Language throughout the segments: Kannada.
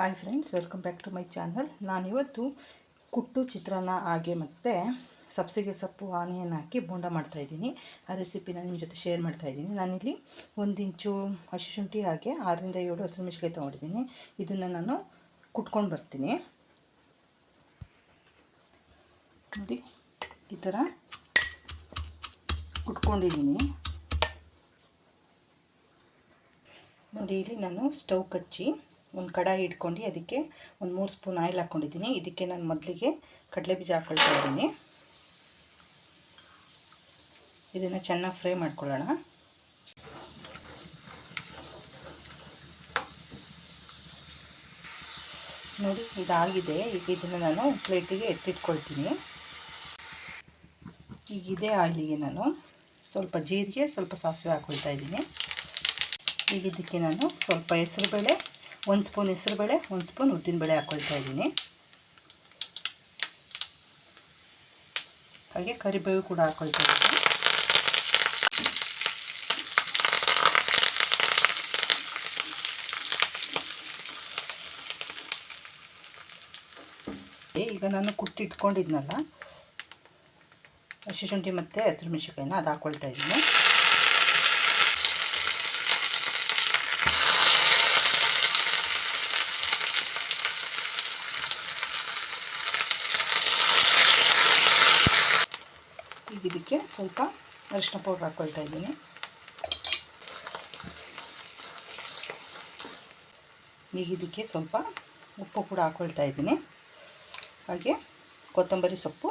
Hi friends welcome back to my channel ನಾನಿವತ್ತು ಕುಟ್ಟು ಚಿತ್ರಾನ್ನ ಹಾಗೆ ಮತ್ತು ಸಬ್ಸಿಗೆ ಸೊಪ್ಪು, ಆನಿಯನ್ ಹಾಕಿ ಬೋಂಡ ಮಾಡ್ತಾಯಿದ್ದೀನಿ ಆ ರೆಸಿಪಿನ ನಿಮ್ಮ ಜೊತೆ ಶೇರ್ ಮಾಡ್ತಾಯಿದ್ದೀನಿ ನಾನಿಲ್ಲಿ ಒಂದು ಇಂಚು ಹಸಿ ಶುಂಠಿ ಹಾಗೆ ಆರರಿಂದ ಏಳು ಹಸಿರು ಮಿಶ್ಕಾಯಿ ತೊಗೊಂಡಿದ್ದೀನಿ. ಇದನ್ನು ನಾನು ಕುಟ್ಕೊಂಡು ಬರ್ತೀನಿ. ನೋಡಿ, ಈ ಥರ ಕುಟ್ಕೊಂಡಿದ್ದೀನಿ. ನೋಡಿ, ಇಲ್ಲಿ ನಾನು ಸ್ಟವ್ ಕಚ್ಚಿ ಒಂದು ಕಡಾಯಿ ಇಟ್ಕೊಂಡು ಅದಕ್ಕೆ ಒಂದು ಮೂರು ಸ್ಪೂನ್ ಆಯಿಲ್ ಹಾಕ್ಕೊಂಡಿದ್ದೀನಿ. ಇದಕ್ಕೆ ನಾನು ಮೊದಲಿಗೆ ಕಡಲೆ ಬೀಜ ಹಾಕ್ಕೊಳ್ತಾ ಇದ್ದೀನಿ. ಇದನ್ನು ಚೆನ್ನಾಗಿ ಫ್ರೈ ಮಾಡ್ಕೊಳ್ಳೋಣ. ನೋಡಿ, ಇದಾಗಿದೆ. ಈಗ ಇದನ್ನು ನಾನು ಪ್ಲೇಟಿಗೆ ಎತ್ತಿಟ್ಕೊಳ್ತೀನಿ. ಈಗ ಇದೇ ಆಯಿಲಿಗೆ ನಾನು ಸ್ವಲ್ಪ ಜೀರಿಗೆ, ಸ್ವಲ್ಪ ಸಾಸಿವೆ ಹಾಕ್ಕೊಳ್ತಾ ಇದ್ದೀನಿ. ಈಗ ಇದಕ್ಕೆ ನಾನು ಸ್ವಲ್ಪ ಹೆಸರುಬೇಳೆ ಒಂದು ಸ್ಪೂನ್ ಹೆಸರುಬೇಳೆ ಒಂದು ಸ್ಪೂನ್ ಉದ್ದಿನಬೇಳೆ ಹಾಕ್ಕೊಳ್ತಾ ಇದ್ದೀನಿ. ಹಾಗೆ ಕರಿಬೇವು ಕೂಡ ಹಾಕ್ಕೊಳ್ತಾ ಇದ್ದೀನಿ. ಈಗ ನಾನು ಕುಟ್ಟಿಟ್ಕೊಂಡಿದ್ನಲ್ಲ ಹಸಿ ಶುಂಠಿ ಮತ್ತು ಹಸಿರು ಮೆಣಸಿನ್ಕಾಯಿನ ಅದು ಹಾಕ್ಕೊಳ್ತಾ ಇದ್ದೀನಿ. ಇದಕ್ಕೆ ಸ್ವಲ್ಪ ಅರಿಶಿನ ಪೌಡ್ರ್ ಹಾಕ್ಕೊಳ್ತಾ ಇದ್ದೀನಿ. ಈಗ ಇದಕ್ಕೆ ಸ್ವಲ್ಪ ಉಪ್ಪು ಕೂಡ ಹಾಕ್ಕೊಳ್ತಾ ಇದ್ದೀನಿ. ಹಾಗೆ ಕೊತ್ತಂಬರಿ ಸೊಪ್ಪು.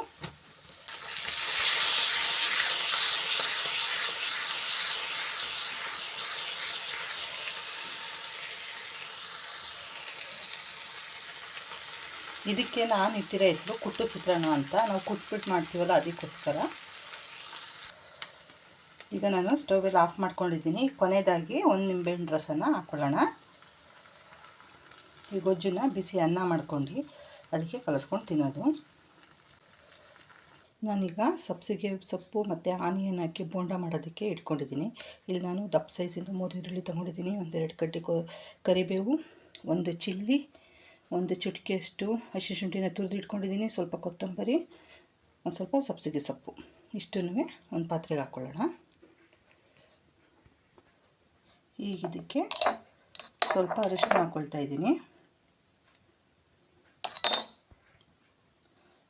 ಇದಕ್ಕೆ ನಾನು ಇಟ್ಟಿರೋ ಹೆಸರು ಕುಟ್ಟು ಚಿತ್ರಾನ್ನ ಅಂತ. ನಾವು ಕುಟ್ಬಿಟ್ಟು ಮಾಡ್ತೀವಲ್ಲ ಅದಕ್ಕೋಸ್ಕರ. ಈಗ ನಾನು ಸ್ಟೌವೆಲ್ಲ ಆಫ್ ಮಾಡ್ಕೊಂಡಿದ್ದೀನಿ. ಕೊನೆಯದಾಗಿ ಒಂದು ನಿಂಬೆಹಣ್ಣು ರಸನ ಹಾಕ್ಕೊಳ್ಳೋಣ ಈ ಗೊಜ್ಜನ್ನ ಬಿಸಿ ಅನ್ನ ಮಾಡ್ಕೊಂಡು ಅದಕ್ಕೆ ಕಲಸ್ಕೊಂಡು ತಿನ್ನೋದು. ನಾನೀಗ ಸಬ್ಸಿಗೆ ಸೊಪ್ಪು ಮತ್ತು ಆನಿಯನ್ ಹಾಕಿ ಬೋಂಡ ಮಾಡೋದಕ್ಕೆ ಇಟ್ಕೊಂಡಿದ್ದೀನಿ. ಇಲ್ಲಿ ನಾನು ದಪ್ಪ ಸೈಜಿಂದ ಮೂರು ಈರುಳ್ಳಿ ತೊಗೊಂಡಿದ್ದೀನಿ. ಒಂದೆರಡು ಕಡ್ಡಿ ಕರಿಬೇವು, ಒಂದು ಚಿಲ್ಲಿ, ಒಂದು ಚುಟ್ಕಿಯಷ್ಟು ಹಸಿ ಶುಂಠಿನ ತುರಿದು ಇಟ್ಕೊಂಡಿದ್ದೀನಿ. ಸ್ವಲ್ಪ ಕೊತ್ತಂಬರಿ, ಒಂದು ಸ್ವಲ್ಪ ಸಬ್ಸಿಗೆ ಸೊಪ್ಪು. ಇಷ್ಟನ್ನು ಒಂದು ಪಾತ್ರೆಗೆ ಹಾಕ್ಕೊಳ್ಳೋಣ ಈಗ ಇದಕ್ಕೆ ಸ್ವಲ್ಪ ಅರಿಶಿನ ಹಾಕ್ಕೊಳ್ತಾ ಇದ್ದೀನಿ.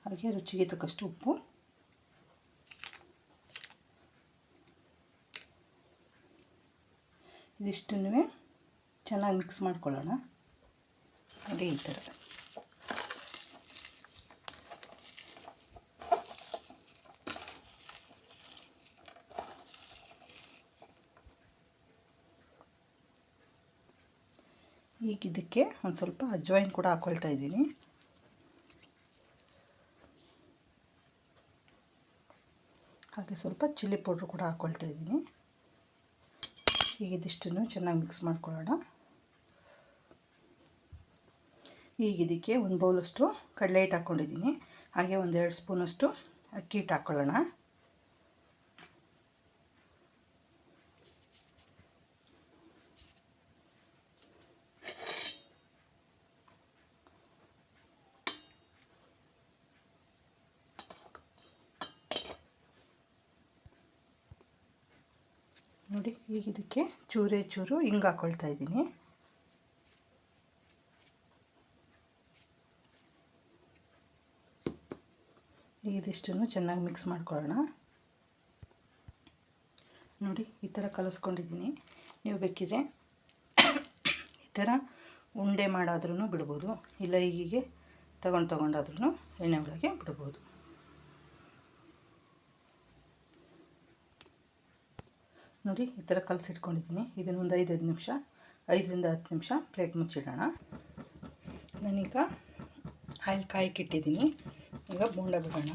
ಹಾಗೆ ರುಚಿಗೆ ತಕ್ಕಷ್ಟು ಉಪ್ಪು. ಇದಿಷ್ಟನ್ನು ಚೆನ್ನಾಗಿ ಮಿಕ್ಸ್ ಮಾಡ್ಕೊಳ್ಳೋಣ. ನೋಡಿ ಈ ಥರ. ಈಗ ಇದಕ್ಕೆ ಒಂದು ಸ್ವಲ್ಪ ಅಜ್ವೈನ್ ಕೂಡ ಹಾಕ್ಕೊಳ್ತಾ ಇದ್ದೀನಿ. ಹಾಗೆ ಸ್ವಲ್ಪ ಚಿಲ್ಲಿ ಪೌಡ್ರ್ ಕೂಡ ಹಾಕ್ಕೊಳ್ತಾ ಇದ್ದೀನಿ. ಈಗ ಇದಿಷ್ಟನ್ನು ಚೆನ್ನಾಗಿ ಮಿಕ್ಸ್ ಮಾಡ್ಕೊಳ್ಳೋಣ. ಈಗ ಇದಕ್ಕೆ ಒಂದು ಬೌಲಷ್ಟು ಕಡಲೆ ಹಿಟ್ಟು ಹಾಕ್ಕೊಂಡಿದ್ದೀನಿ ಹಾಗೆ ಒಂದೆರಡು ಸ್ಪೂನಷ್ಟು ಅಕ್ಕಿ ಹಿಟ್ಟು ಹಾಕ್ಕೊಳ್ಳೋಣ ನೋಡಿ, ಈಗ ಇದಕ್ಕೆ ಚೂರೇ ಚೂರು ಹಿಂಗೆ ಹಾಕ್ಕೊಳ್ತಾ ಇದ್ದೀನಿ. ಇದಿಷ್ಟನ್ನು ಚೆನ್ನಾಗಿ ಮಿಕ್ಸ್ ಮಾಡ್ಕೊಳ್ಳೋಣ. ನೋಡಿ, ಈ ಥರ ಕಲಿಸ್ಕೊಂಡಿದ್ದೀನಿ. ನೀವು ಬೇಕಿದ್ರೆ ಈ ಥರ ಉಂಡೆ ಮಾಡಾದ್ರೂ ಬಿಡ್ಬೋದು. ಇಲ್ಲ ಹೀಗೆ ತಗೊಂಡು ತಗೊಂಡಾದ್ರೂ ಎಣ್ಣೆ ಒಳಗೆ ಬಿಡ್ಬೋದು. ನೋಡಿ, ಈ ಥರ ಕಲಸಿಟ್ಕೊಂಡಿದ್ದೀನಿ. ಇದನ್ನು ಒಂದು ಐದು ನಿಮಿಷ, ಐದರಿಂದ ಹತ್ತು ನಿಮಿಷ ಪ್ಲೇಟ್ ಮುಚ್ಚಿಡೋಣ. ನಾನೀಗ ಆಯಿಲ್ ಕಾಯಕ್ಕಿಟ್ಟಿದ್ದೀನಿ ಈಗ ಬೋಂಡ ಬಿಡೋಣ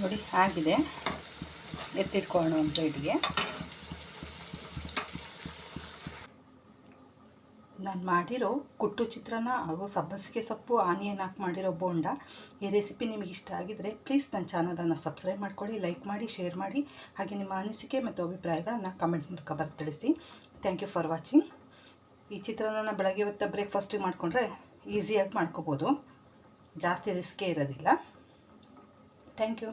ನೋಡಿ, ಆಗಿದೆ. ಎತ್ತಿಟ್ಕೊಳ್ಳೋಣ ಒಂದು ಪ್ಲೇಟಿಗೆ ನಾನು ಮಾಡಿರೋ ಕುಟ್ಟು ಚಿತ್ರಾನ್ನ ಹಾಗೂ ಸಬ್ಬಸಿಗೆ ಸೊಪ್ಪು, ಆನಿಯನ್ ಹಾಕಿ ಮಾಡಿರೋ ಬೋಂಡ ಈ ರೆಸಿಪಿ ನಿಮಗೆ ಇಷ್ಟ ಆಗಿದರೆ ಪ್ಲೀಸ್ ನನ್ನ ಚಾನಲನ್ನು ಸಬ್ಸ್ಕ್ರೈಬ್ ಮಾಡ್ಕೊಳ್ಳಿ, ಲೈಕ್ ಮಾಡಿ, ಶೇರ್ ಮಾಡಿ, ಹಾಗೆ ನಿಮ್ಮ ಅನಿಸಿಕೆ ಮತ್ತು ಅಭಿಪ್ರಾಯಗಳನ್ನು ಕಮೆಂಟ್ ಮೂಲಕ ಬರೆದು ತಿಳಿಸಿ ಥ್ಯಾಂಕ್ ಯು ಫಾರ್ ವಾಚಿಂಗ್ ಈ ಚಿತ್ರಾನ್ನ ಬೆಳಗ್ಗೆ ಹೊತ್ತ ಬ್ರೇಕ್ಫಾಸ್ಟಿಗೆ ಮಾಡಿಕೊಂಡ್ರೆ ಈಸಿಯಾಗಿ ಮಾಡ್ಕೋಬೋದು. ಜಾಸ್ತಿ ರಿಸ್ಕೇ ಇರೋದಿಲ್ಲ. Thank you